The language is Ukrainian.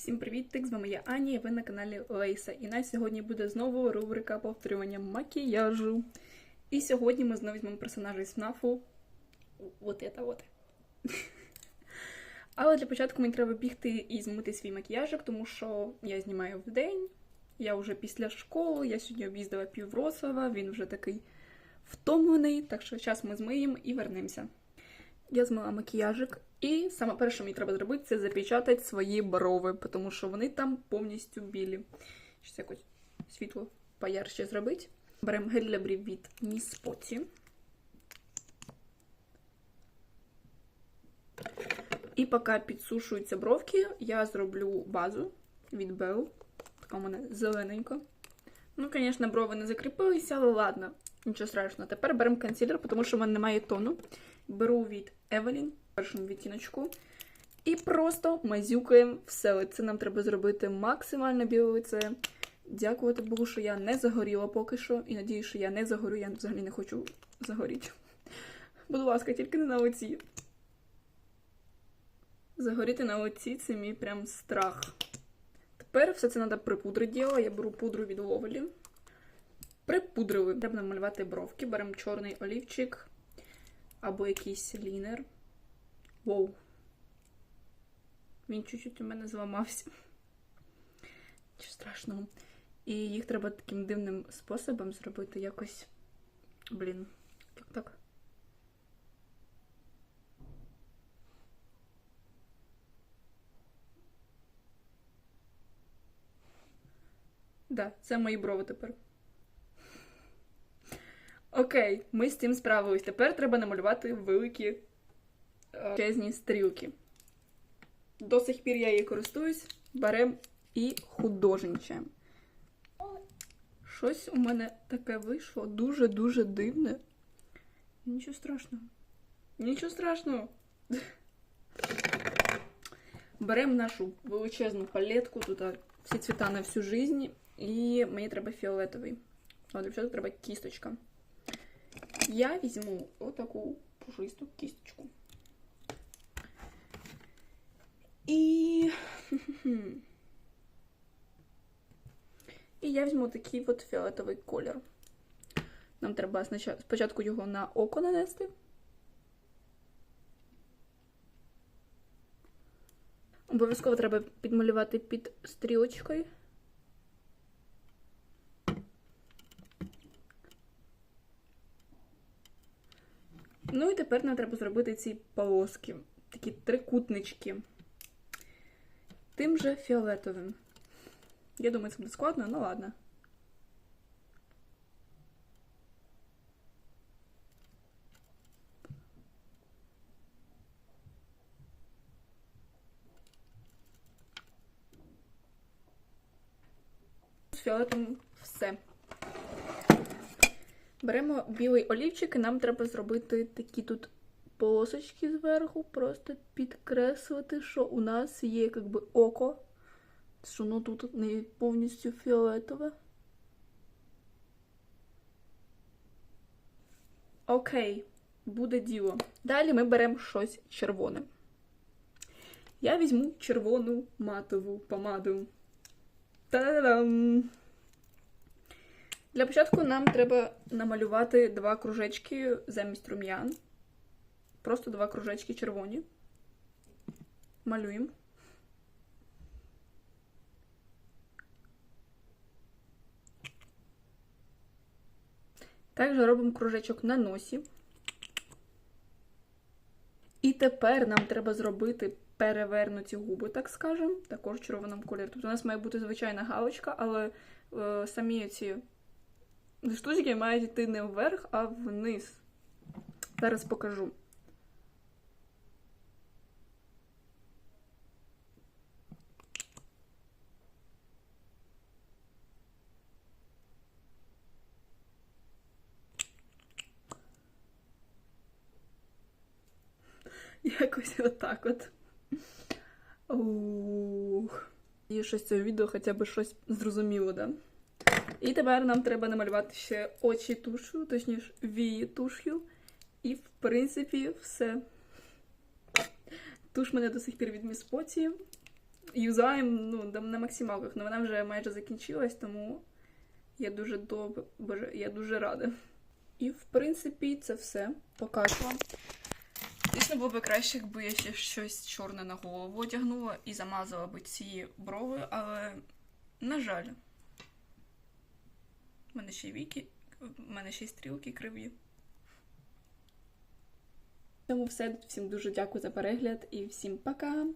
Всім привіт! З вами я Аня, і ви на каналі Лейса. І на сьогодні буде знову рубрика повторювання макіяжу. І сьогодні ми знову візьмемо персонажа із ФНАФу. Вот это вот. Але для початку мені треба бігти і змити свій макіяжик, тому що я знімаю вдень. Я вже після школи, я сьогодні об'їздила півврослава, він вже такий втомлений, так що зараз ми змиємо і вернемося. Я змила макіяжик, і саме перше, що мені треба зробити, це запечатати свої брови, тому що вони там повністю білі. Щось якось світло поярче зробити. Беремо гель для брів від Potty. І поки підсушуються бровки, я зроблю базу від Bell. Така у мене зелененька. Ну, звісно, брови не закріпилися, але ладно, нічого страшного. Тепер беремо консилер, тому що в мене немає тону. Беру від Evelyn, першому відтіночку. І просто мазюкаємо все лице. Нам треба зробити максимально біле лице. Дякувати Богу, що я не загоріла поки що. І надію, що я не загорю, я взагалі не хочу загоріти. Будь ласка, тільки не на оці. Загоріти на оці це мій прям страх. Тепер все це треба припудрити діло. Я беру пудру від Ловелі. Припудрили. Треба намалювати бровки. Беремо чорний олівчик або якийсь лінер. Воу. Він чуть-чуть у мене зламався. Нічого страшного. І їх треба таким дивним способом зробити якось. Блін. Як так? Да, це мої брови тепер. Окей, ми з цим справились. Тепер треба намалювати великі е, чезні стрілки. До сих пір я її користуюсь, берем і художничаємо. Щось у мене таке вийшло дуже-дуже дивне. Нічого страшного. Нічого страшного. Беремо нашу величезну палетку, тут всі цвіта на всю жизнь, і мені треба фіолетовий. А для цього треба кісточка. Я візьму отаку пушисту кісточку. І. І я візьму такий от фіолетовий колір. Нам треба спочатку його на око нанести. Обов'язково треба підмалювати під стрілочкою. Ну і тепер нам треба зробити ці полоски, такі трикутнички. Тим же фіолетовим. Я думаю, це буде складно, ну ладно. З фіолетовим все. Беремо білий олівчик і нам треба зробити такі тут полосочки зверху, просто підкреслити, що у нас є якби око, що воно тут не повністю фіолетове. Окей, буде діло. Далі ми беремо щось червоне. Я візьму червону матову помаду. Та-да-дам! Для початку нам треба намалювати два кружечки замість рум'ян. Просто два кружечки червоні. Малюємо. Також робимо кружечок на носі. І тепер нам треба зробити перевернуті губи, так скажемо, також в червоному кольорі. Тобто у нас має бути звичайна галочка, але е, самі ці штучки мають йти не вверх, а вниз. Зараз покажу. Якось отак от. Ух. І щось цього відео хоча б щось зрозуміло, да? І тепер нам треба намалювати ще очі тушу, точніше, вії туш'ю. І, в принципі, все. Туш мене до сих пір від міспоті. юзаємо ну, на максималках, але вона вже майже закінчилась, тому я дуже добре, боже, я дуже рада. І в принципі це все. Покажу вам. Звісно, було б краще, якби я ще щось чорне на голову одягнула і замазала би ці брови, але, на жаль, в мене ще й віки, в мене ще й стрілки криві. Тому все. Всім дуже дякую за перегляд і всім пока!